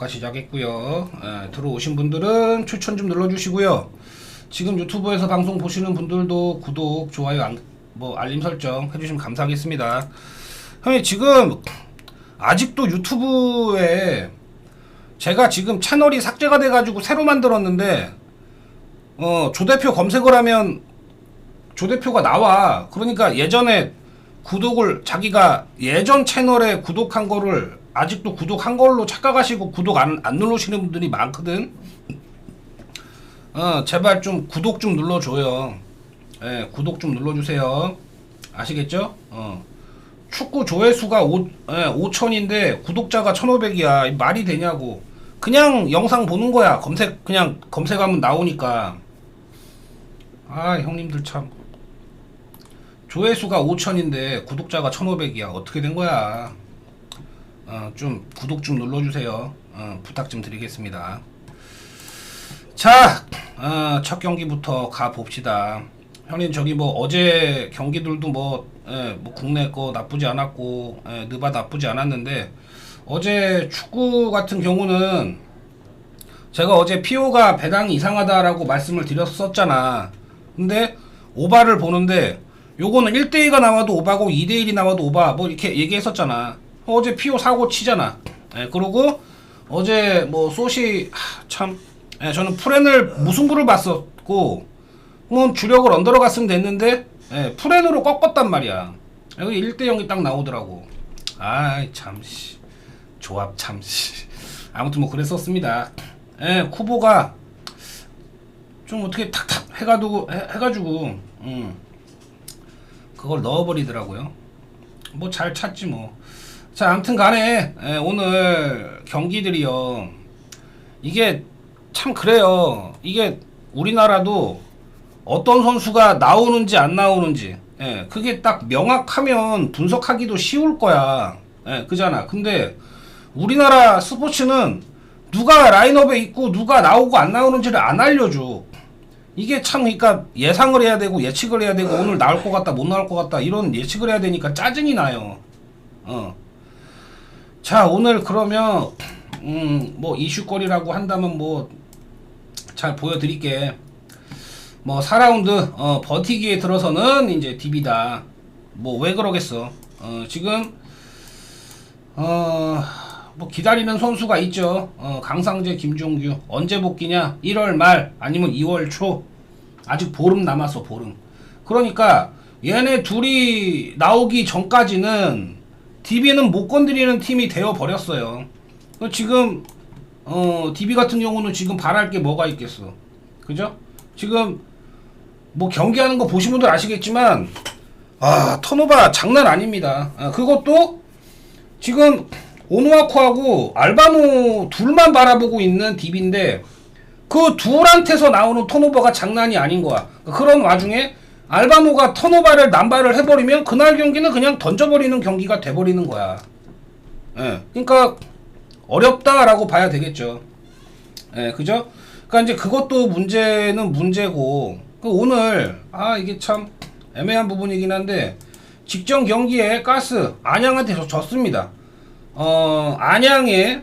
가 시작했고요. 예, 들어오신 분들은 추천 좀 눌러주시고요. 지금 유튜브에서 방송 보시는 분들도 구독, 좋아요, 안- 뭐 알림 설정 해주시면 감사하겠습니다. 형님 지금 아직도 유튜브에 제가 지금 채널이 삭제가 돼가지고 새로 만들었는데 어, 조 대표 검색을 하면 조 대표가 나와. 그러니까 예전에 구독을 자기가 예전 채널에 구독한 거를 아직도 구독한 걸로 착각하시고 구독 안, 안 누르시는 분들이 많거든. 어, 제발 좀 구독 좀 눌러줘요. 예, 구독 좀 눌러주세요. 아시겠죠? 어. 축구 조회수가 5, 예, 5천인데 구독자가 1,500이야. 말이 되냐고. 그냥 영상 보는 거야. 검색, 그냥 검색하면 나오니까. 아, 형님들 참. 조회수가 5천인데 구독자가 1,500이야. 어떻게 된 거야? 어, 좀 구독 좀 눌러주세요. 어, 부탁 좀 드리겠습니다. 자, 어, 첫 경기부터 가 봅시다. 형님 저기 뭐 어제 경기들도 뭐, 예, 뭐 국내 거 나쁘지 않았고 예, 느바 나쁘지 않았는데 어제 축구 같은 경우는 제가 어제 피오가 배당이 이상하다라고 말씀을 드렸었잖아. 근데 오바를 보는데 요거는 1대2가 나와도 오바고 2대1이 나와도 오바 뭐 이렇게 얘기했었잖아. 어제 피오 사고 치잖아. 예, 그리고 어제 뭐 소시 하, 참 예, 저는 프렌을 무승부를 봤었고 뭐 주력을 언더러 갔으면 됐는데 예, 프렌으로 꺾었단 말이야. 여기 1대 0이 딱 나오더라고. 아이 참 씨. 조합 참 씨. 아무튼 뭐 그랬었습니다. 예, 쿠보가 좀 어떻게 탁탁 해가지고 해, 해가지고 음, 그걸 넣어버리더라고요. 뭐 잘 찾지 뭐. 자, 아무튼 간에 예, 오늘 경기들이요. 이게 참 그래요. 이게 우리나라도 어떤 선수가 나오는지 안 나오는지 예, 그게 딱 명확하면 분석하기도 쉬울 거야. 예, 그잖아. 근데 우리나라 스포츠는 누가 라인업에 있고 누가 나오고 안 나오는지를 안 알려줘. 이게 참 그러니까 예상을 해야 되고 예측을 해야 되고 오늘 나올 것 같다 못 나올 것 같다 이런 예측을 해야 되니까 짜증이 나요. 어. 자 오늘 그러면 음 뭐 이슈거리라고 한다면 뭐 잘 보여드릴게. 뭐 4라운드 어, 버티기에 들어서는 이제 DB다. 뭐 왜 그러겠어. 어, 지금 어, 뭐 기다리는 선수가 있죠. 어, 강상재, 김종규 언제 복귀냐? 1월 말 아니면 2월 초. 아직 보름 남았어 보름. 그러니까 얘네 둘이 나오기 전까지는 DB는 못 건드리는 팀이 되어 버렸어요. 지금 어, DB 같은 경우는 지금 바랄 게 뭐가 있겠어. 그죠? 지금 뭐 경기하는 거 보신 분들 아시겠지만 아 턴오버 장난 아닙니다. 아, 그것도 지금 오누아코하고 알바노 둘만 바라보고 있는 딥인데 그 둘한테서 나오는 턴오버가 장난이 아닌 거야. 그런 와중에 알바노가 턴오버를 남발을 해버리면 그날 경기는 그냥 던져버리는 경기가 돼버리는 거야. 예, 그러니까 어렵다라고 봐야 되겠죠. 예, 그죠? 그러니까 이제 그것도 문제는 문제고 그 오늘 아 이게 참 애매한 부분이긴 한데 직전 경기에 가스 안양한테 져- 졌습니다. 어 안양에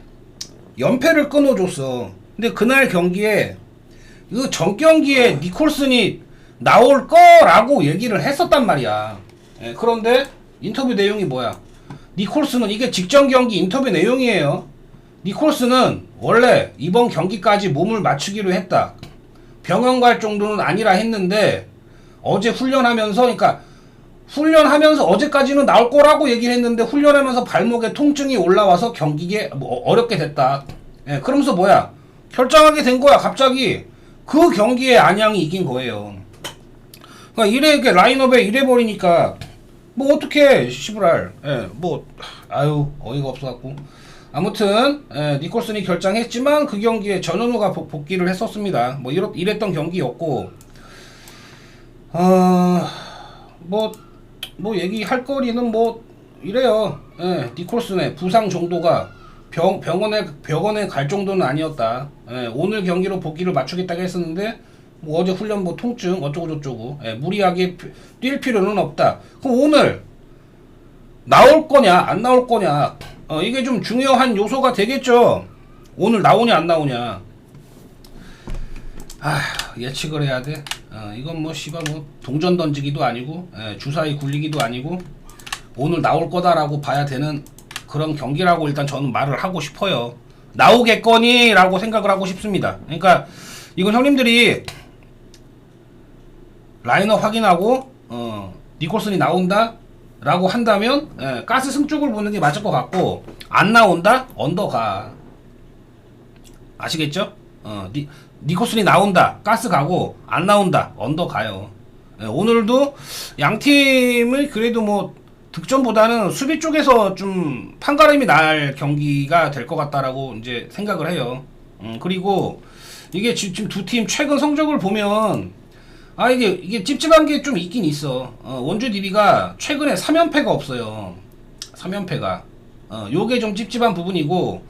연패를 끊어줬어. 근데 그날 경기에 그 전 경기에 니콜슨이 나올 거라고 얘기를 했었단 말이야. 예, 그런데 인터뷰 내용이 뭐야? 니콜슨은 이게 직전 경기 인터뷰 내용이에요. 니콜스는 원래 이번 경기까지 몸을 맞추기로 했다. 병원 갈 정도는 아니라 했는데 어제 훈련하면서 그러니까 훈련하면서 어제까지는 나올 거라고 얘기를 했는데 훈련하면서 발목에 통증이 올라와서 경기에 뭐 어렵게 됐다. 예, 그러면서 뭐야? 결정하게 된 거야. 갑자기 그 경기에 안양이 이긴 거예요. 그러니까 이래 이렇게 라인업에 이래 버리니까 뭐 어떻게 시브랄. 예 뭐 아유 어이가 없어갖고. 아무튼 예, 니콜슨이 결정했지만 그 경기에 전현우가 복- 복귀를 했었습니다. 뭐 이렇, 이랬던 경기였고. 어뭐뭐 뭐 얘기할 거리는 뭐 이래요. 예, 니콜슨의 부상 정도가 병, 병원에 병원에 갈 정도는 아니었다. 예, 오늘 경기로 복귀를 맞추겠다고 했었는데 뭐 어제 훈련 뭐 통증 어쩌고 저쩌고 예, 무리하게 피- 뛸 필요는 없다. 그럼 오늘 나올 거냐 안 나올 거냐 어, 이게 좀 중요한 요소가 되겠죠. 오늘 나오냐 안 나오냐. 아 예측을 해야 돼. 어, 이건 뭐 씨발 뭐 동전 던지기도 아니고 예, 주사위 굴리기도 아니고 오늘 나올 거다라고 봐야 되는 그런 경기라고 일단 저는 말을 하고 싶어요. 나오겠거니라고 생각을 하고 싶습니다. 그러니까 이건 형님들이 라인업 확인하고 어, 니콜슨이 나온다 라고 한다면 예, 가스 승 쪽을 보는 게 맞을 것 같고 안 나온다 언더가 아시겠죠? 어, 니, 니콜슨이 나온다 가스 가고 안 나온다 언더 가요. 예, 오늘도 양 팀을 그래도 뭐 득점보다는 수비 쪽에서 좀 판가름이 날 경기가 될 것 같다라고 이제 생각을 해요. 음, 그리고 이게 지- 지금 두 팀 최근 성적을 보면 아 이게 이게 찝찝한 게 좀 있긴 있어. 어, 원주 DB가 최근에 3연패가 없어요. 3연패가. 어, 요게 좀 찝찝한 부분이고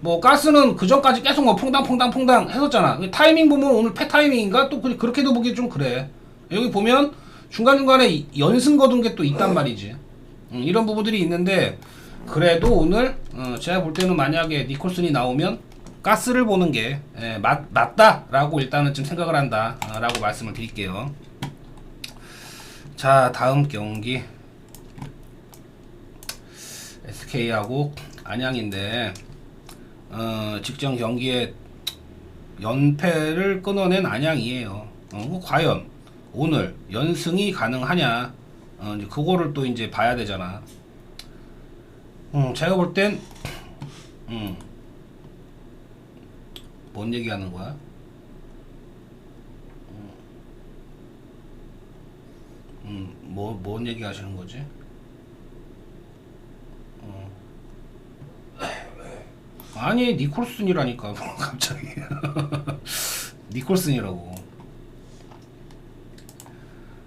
뭐 가스는 그 전까지 계속 뭐 퐁당퐁당 퐁당 했었잖아. 그 타이밍 보면 오늘 패 타이밍인가 또 그- 그렇게도 보기 좀 그래. 여기 보면 중간 중간에 연승 거둔 게 또 있단 말이지. 음, 이런 부분들이 있는데 그래도 오늘 어, 제가 볼 때는 만약에 니콜슨이 나오면 가스를 보는 게 예, 맞, 맞다라고 일단은 좀 생각을 한다라고 말씀을 드릴게요. 자 다음 경기 SK하고 안양인데 어, 직전 경기에 연패를 끊어낸 안양이에요. 어, 뭐 과연 오늘 연승이 가능하냐? 어, 이제 그거를 또 이제 봐야 되잖아. 음, 제가 볼 땐, 음, 뭔 얘기하는 거야? 음, 뭐, 뭔 얘기 하시는 거지? 어. 아니, 니콜슨이라니까, 뭐, 갑자기. 니콜슨이라고.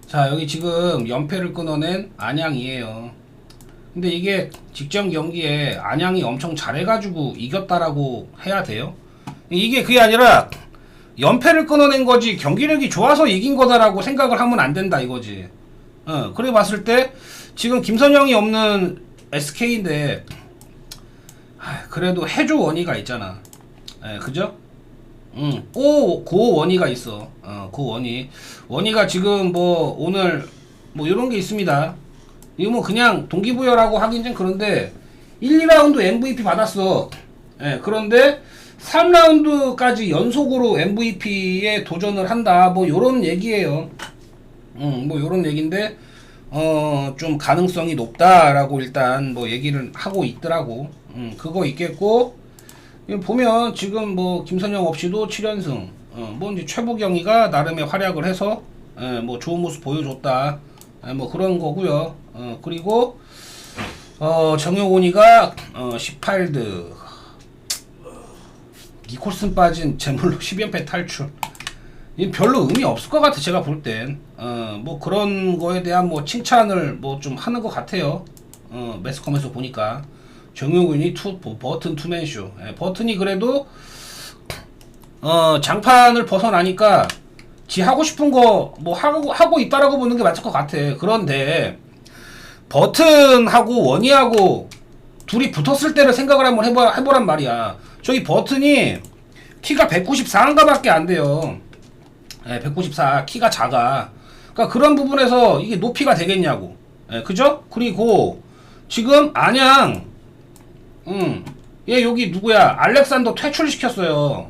자, 여기 지금 연패를 끊어낸 안양이에요. 근데 이게 직전 경기에 안양이 엄청 잘해가지고 이겼다라고 해야 돼요. 이게 그게 아니라 연패를 끊어낸 거지 경기력이 좋아서 이긴 거다라고 생각을 하면 안 된다 이거지. 어, 그래 봤을 때 지금 김선영이 없는 SK인데 그래도 해조 원희가 있잖아. 예, 그죠? 응, 고, 고 원희가 있어. 어, 고 원희. 원희가 지금 뭐, 오늘, 뭐, 요런 게 있습니다. 이거 뭐, 그냥 동기부여라고 하긴 좀 그런데, 1, 2라운드 MVP 받았어. 예, 그런데, 3라운드까지 연속으로 MVP에 도전을 한다. 뭐, 요런 얘기예요 음, 뭐, 요런 얘기인데, 어, 좀 가능성이 높다라고 일단 뭐, 얘기를 하고 있더라고. 음, 그거 있겠고, 보면 지금 뭐 김선영 없이도 7연승 어, 뭐 이제 최보경이가 나름의 활약을 해서 예, 뭐 좋은 모습 보여줬다 예, 뭐 그런 거고요 어, 그리고 어, 정효곤이가 어, 18드 니콜슨 빠진 제물로 10연패 탈출. 이 별로 의미 없을 것 같아 제가 볼 땐. 어, 뭐 그런 거에 대한 뭐 칭찬을 뭐 좀 하는 것 같아요. 어, 매스컴에서 보니까. 정용근이 투 버- 버튼 투맨쇼. 예, 버튼이 그래도 어 장판을 벗어나니까 지 하고 싶은 거 뭐 하고 하고 있다라고 보는 게 맞을 것 같아. 그런데 버튼하고 원희하고 둘이 붙었을 때를 생각을 한번 해보, 해보란 말이야 저기 버튼이 키가 194인가 밖에 안 돼요 예, 194 키가 작아 그러니까 그런 부분에서 이게 높이가 되겠냐고 예, 그죠? 그리고 지금 안양 응. 얘 여기 누구야? 알렉산더 퇴출시켰어요.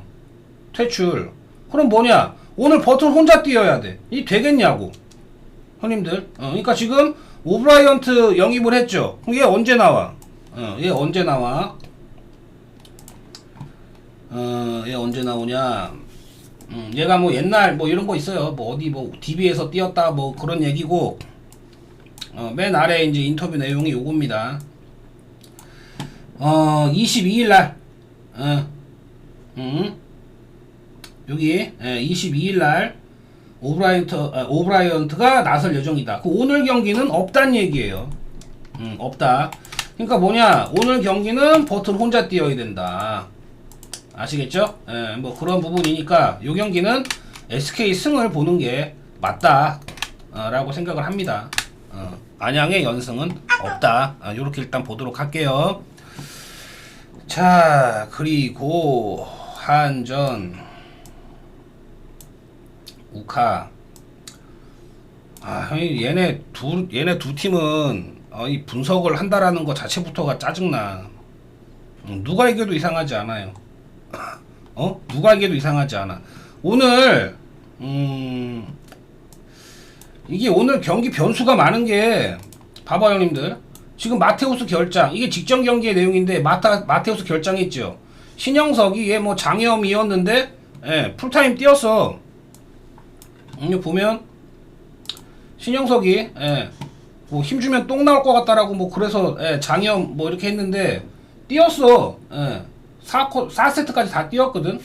퇴출. 그럼 뭐냐? 오늘 버튼 혼자 뛰어야 돼. 이 되겠냐고. 형님들. 어, 그러니까 지금 오브라이언트 영입을 했죠. 그럼 얘 언제 나와? 어, 얘 언제 나와? 어, 얘 언제 나오냐? 음, 얘가 뭐 옛날 뭐 이런 거 있어요. 뭐 어디 뭐 DB에서 뛰었다 뭐 그런 얘기고. 어, 맨 아래 이제 인터뷰 내용이 요겁니다. 어, 22일 날, 어, 음, 여기, 예, 22일 날, 오브라이언트, 아, 오브라이언트가 나설 예정이다. 그 오늘 경기는 없단 얘기예요. 음, 없다. 그러니까 뭐냐, 오늘 경기는 버튼 혼자 뛰어야 된다. 아시겠죠? 예, 뭐 그런 부분이니까, 요 경기는 SK 승을 보는 게 맞다. 어, 라고 생각을 합니다. 어, 안양의 연승은 없다. 아, 요렇게 일단 보도록 할게요. 자 그리고 한전 우카 아 형이 얘네 두 얘네 두 팀은 어, 이 분석을 한다라는 거 자체부터가 짜증나 음, 누가 이겨도 이상하지 않아요 어? 누가 이겨도 이상하지 않아. 오늘 음 이게 오늘 경기 변수가 많은 게 봐봐 형님들. 지금 마테우스 결장 이게 직전 경기의 내용인데 마타, 마테우스 결장했죠. 신영석이 얘 뭐 장염이었는데 예, 풀타임 뛰었어 이거 보면 신영석이 예, 뭐 힘주면 똥 나올 것 같다라고 뭐 그래서 예, 장염 뭐 이렇게 했는데 뛰었어. 예, 4코, 4세트까지 다 뛰었거든.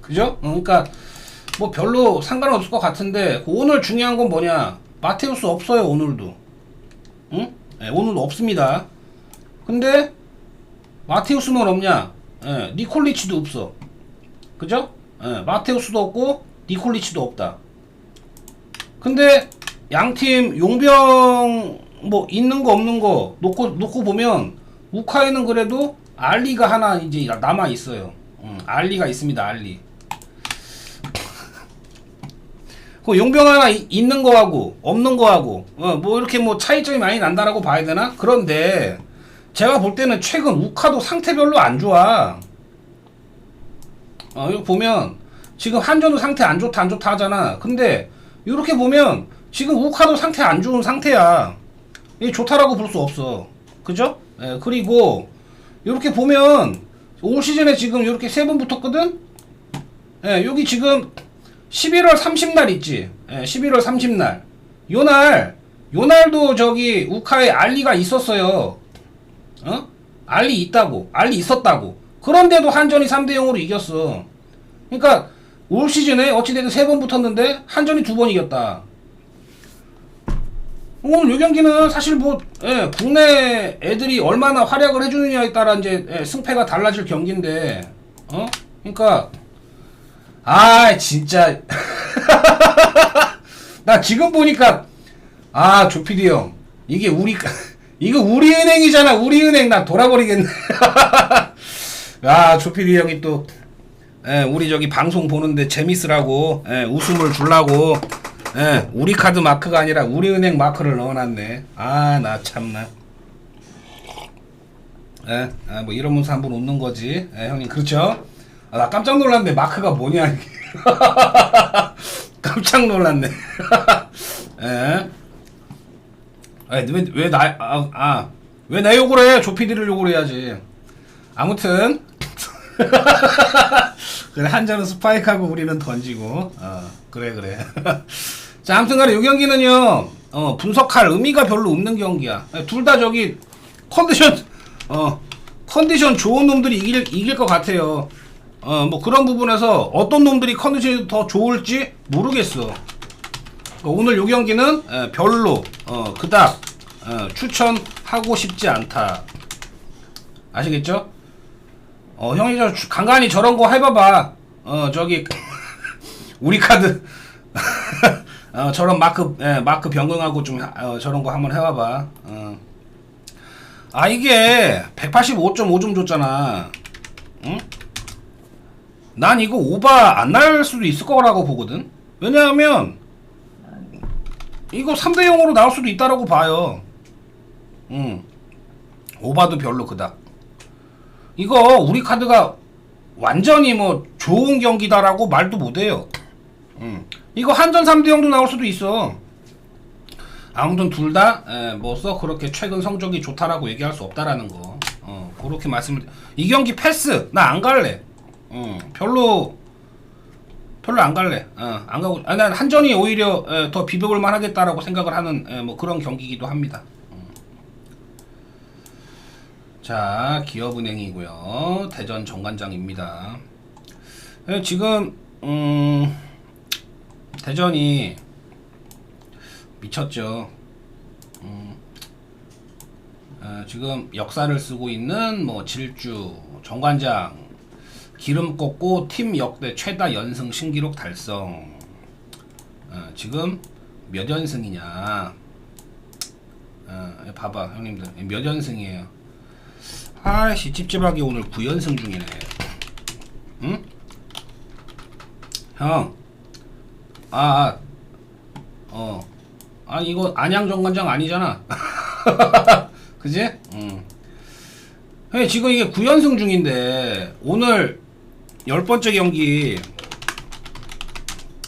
그죠? 어, 그러니까 뭐 별로 상관없을 것 같은데 오늘 중요한 건 뭐냐? 마테우스 없어요 오늘도. 응? 예, 오늘 없습니다. 근데 마테우스만 없냐? 예, 니콜리치도 없어. 그죠? 예, 마테우스도 없고 니콜리치도 없다. 근데 양팀 용병 뭐 있는 거 없는 거 놓고 놓고 보면 우카에는 그래도 알리가 하나 이제 남아 있어요. 음, 알리가 있습니다. 알리. 그 용병 하나 이- 있는 거하고 없는 거하고 어, 뭐 이렇게 뭐 차이점이 많이 난다라고 봐야 되나? 그런데 제가 볼 때는 최근 우카도 상태 별로 안 좋아. 어, 이거 보면 지금 한전도 상태 안 좋다 안 좋다 하잖아. 근데 이렇게 보면 지금 우카도 상태 안 좋은 상태야. 이 좋다라고 볼 수 없어. 그죠? 예, 그리고 이렇게 보면 올 시즌에 지금 이렇게 세 번 붙었거든. 예, 여기 지금 11월 30날 있지. 예, 11월 30날. 요날 요날도 저기 우카에 알리가 있었어요. 어? 알리 있다고. 알리 있었다고. 그런데도 한전이 3대 0으로 이겼어. 그러니까 올 시즌에 어찌됐든 세 번 붙었는데 한전이 두 번 이겼다. 오늘 요 경기는 사실 뭐 예, 국내 애들이 얼마나 활약을 해주느냐에 따라 이제 예, 승패가 달라질 경기인데 어? 그러니까 아 진짜. 나 지금 보니까 아 조피디 형 이게 우리 이거 우리 은행이잖아 우리 은행. 나 돌아버리겠네. 아 조피디 형이 또 예, 우리 저기 방송 보는데 재밌으라고 예, 웃음을 주려고 예, 우리 카드 마크가 아니라 우리은행 마크를 넣어놨네. 아, 나 참나. 예, 아, 뭐 이러면서 한번 웃는 거지. 예, 형님 그렇죠? 아, 나 깜짝 놀랐네. 마크가 뭐냐. 깜짝 놀랐네. 예. 왜왜 나 아, 아, 왜 내 욕을 해? 조피디를 욕을 해야지. 아무튼 그래 한자는 스파이크하고 우리는 던지고 어 그래 그래 자 아무튼 간에 이 경기는요 어 분석할 의미가 별로 없는 경기야. 둘 다 저기 컨디션 어 컨디션 좋은 놈들이 이길 이길 것 같아요. 어 뭐 그런 부분에서 어떤 놈들이 컨디션이 더 좋을지 모르겠어. 어, 오늘 이 경기는 에, 별로 어 그닥 어, 추천하고 싶지 않다. 아시겠죠? 어 형이 저 주- 간간히 저런 거 해봐봐. 어 저기 우리 카드 어 저런 마크 예, 마크 변경하고 좀 하- 어, 저런 거 한번 해봐봐. 어. 아 이게 185.5점 줬잖아. 응? 난 이거 오바 안 날 수도 있을 거라고 보거든. 왜냐하면 이거 3대 0으로 나올 수도 있다라고 봐요. 응. 오바도 별로 그닥. 이거 우리 카드가 완전히 뭐 좋은 경기다라고 말도 못해요. 음. 이거 한전 3대 0도 나올 수도 있어. 아무튼 둘 다 뭐써 그렇게 최근 성적이 좋다라고 얘기할 수 없다라는 거. 어, 그렇게 말씀을 이 경기 패스 나 안 갈래. 어, 별로 별로 안 갈래. 어, 안 가고 아, 난 한전이 오히려 에, 더 비벼볼 만하겠다라고 생각을 하는 에, 뭐 그런 경기이기도 합니다. 자, 기업은행이고요. 대전 정관장입니다. 예, 지금 음, 대전이 미쳤죠. 음, 어, 지금 역사를 쓰고 있는 뭐 질주 정관장 기름 꽂고 팀 역대 최다 연승 신기록 달성. 어, 지금 몇 연승이냐? 어, 봐봐 형님들 몇 연승이에요? 아이씨 찝찝하게 오늘 9연승 중이네 응? 형 아, 아, 어. 아니, 이거 안양 정관장 아니잖아. 그지? 응. 형, 지금 이게 9연승 중인데, 오늘 열 번째 경기,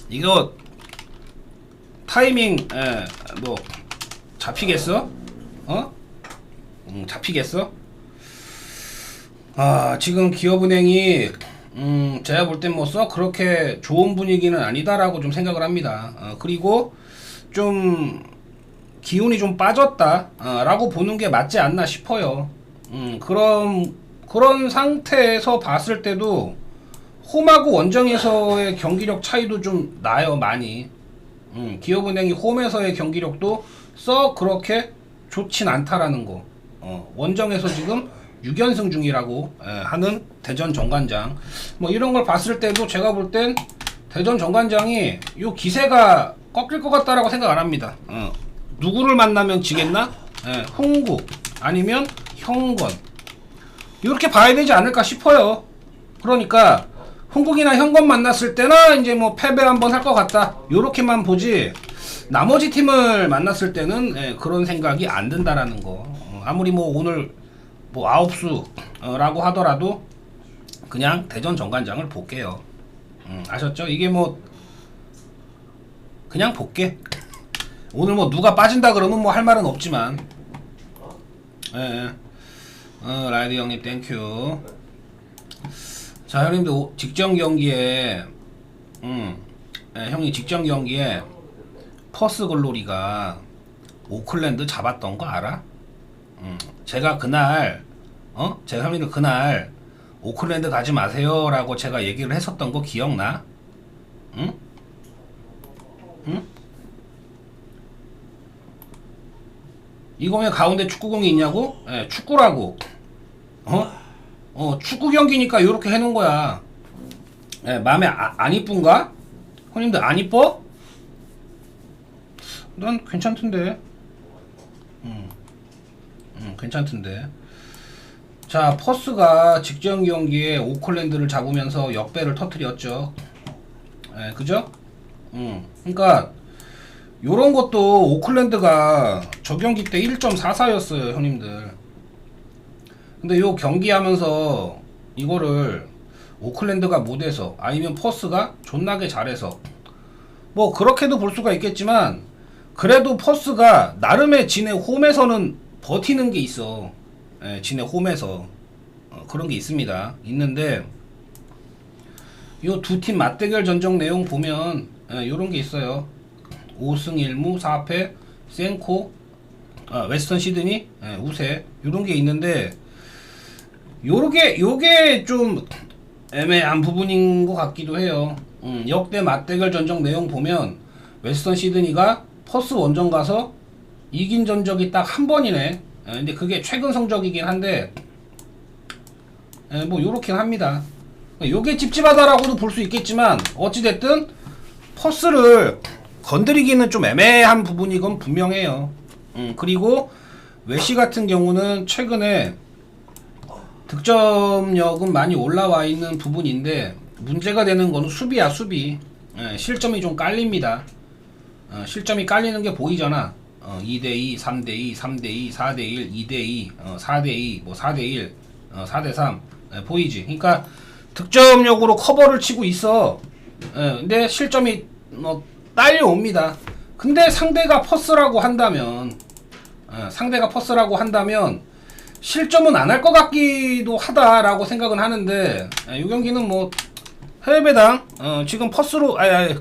이거, 타이밍, 에, 뭐, 잡히겠어? 어? 음, 잡히겠어? 아, 지금 기업은행이 음, 제가 볼 땐뭐썩 그렇게 좋은 분위기는 아니다라고 좀 생각을 합니다. 어, 그리고 좀 기운이 좀 빠졌다, 어, 라고 보는 게 맞지 않나 싶어요. 음, 그런, 그런 상태에서 봤을 때도 홈하고 원정에서의 경기력 차이도 좀 나요, 많이. 음, 기업은행이 홈에서의 경기력도 썩 그렇게 좋진 않다라는 거. 어, 원정에서 지금 6연승 중이라고 예, 하는 대전 정관장. 뭐 이런 걸 봤을 때도 제가 볼 땐 대전 정관장이 요 기세가 꺾일 것 같다라고 생각 안 합니다. 어, 누구를 만나면 지겠나? 예, 흥국 아니면 형건 이렇게 봐야 되지 않을까 싶어요. 그러니까 흥국이나 현건 만났을 때나 이제 뭐 패배 한번 할 것 같다. 요렇게만 보지. 나머지 팀을 만났을 때는 예, 그런 생각이 안 든다라는 거. 어, 아무리 뭐 오늘 뭐 아홉수라고 하더라도 그냥 대전 정관장을 볼게요. 음, 아셨죠? 이게 뭐 그냥 볼게. 오늘 뭐 누가 빠진다 그러면 뭐 할 말은 없지만. 예. 예. 어, 라이드 형님 땡큐. 자, 형님들 오- 직전 경기에 음. 예, 형님 직전 경기에 퍼스 글로리가 오클랜드 잡았던 거 알아? 음, 제가 그날 어? 제가 형님들 그날 오클랜드 가지 마세요라고 제가 얘기를 했었던 거 기억나? 응? 응? 이거 왜 가운데 축구공이 있냐고? 예, 축구라고. 어? 어, 축구 경기니까 이렇게 해놓은 거야. 예, 마음에 아, 안 이쁜가? 형님들 안 이뻐? 난 괜찮던데. 음, 괜찮던데. 자, 퍼스가 직전 경기에 오클랜드를 잡으면서 역배를 터트렸죠. 예, 그죠? 음, 그러니까 요런 것도 오클랜드가 저 경기 때 1.44였어요, 형님들. 근데 요 경기하면서 이거를 오클랜드가 못해서 아니면 퍼스가 존나게 잘해서 뭐 그렇게도 볼 수가 있겠지만 그래도 퍼스가 나름의 지네 홈에서는 버티는 게 있어. 예, 지네 홈에서 어, 그런 게 있습니다. 있는데 요두팀 맞대결 전적 내용 보면 예, 요런 게 있어요. 5승 1무 4패 센코 아, 웨스턴 시드니 예, 우세 요런 게 있는데 요게 요게 좀 애매한 부분인 것 같기도 해요. 음, 역대 맞대결 전적 내용 보면 웨스턴 시드니가 퍼스 원정 가서 이긴 전적이 딱 한 번이네. 예, 근데 그게 최근 성적이긴 한데 예, 뭐 요렇긴 합니다. 요게 찝찝하다라고도 볼 수 있겠지만 어찌됐든 퍼스를 건드리기는 좀 애매한 부분이 건 분명해요. 음, 그리고 웨시 같은 경우는 최근에 득점력은 많이 올라와 있는 부분인데 문제가 되는 거는 수비야 수비 예, 실점이 좀 깔립니다 어, 실점이 깔리는 게 보이잖아 어, 2대2 3대2 3대2 4대1 2대2 어, 4대2 뭐 4대1 어, 4대3 예, 보이지? 그러니까 득점력으로 커버를 치고 있어. 예, 근데 실점이 뭐 딸려옵니다. 근데 상대가 퍼스라고 한다면 어, 상대가 퍼스라고 한다면 실점은 안 할 것 같기도 하다라고 생각은 하는데 예, 이 경기는 뭐 해외배당 어, 지금 퍼스로 아니, 아니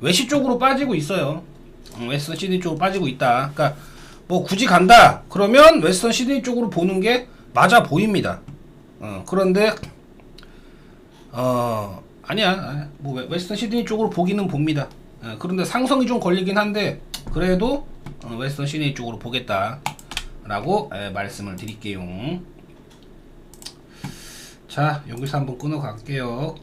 외시 쪽으로 빠지고 있어요. 음, 웨스턴 시드니 쪽으로 빠지고 있다. 그러니까 뭐 굳이 간다 그러면 웨스턴 시드니 쪽으로 보는 게 맞아 보입니다. 어, 그런데 어 아니야 아니, 뭐 웨- 웨스턴 시드니 쪽으로 보기는 봅니다. 어, 그런데 상성이 좀 걸리긴 한데 그래도 어, 웨스턴 시드니 쪽으로 보겠다. 라고 에, 말씀을 드릴게요. 자, 여기서 한번 끊어 갈게요.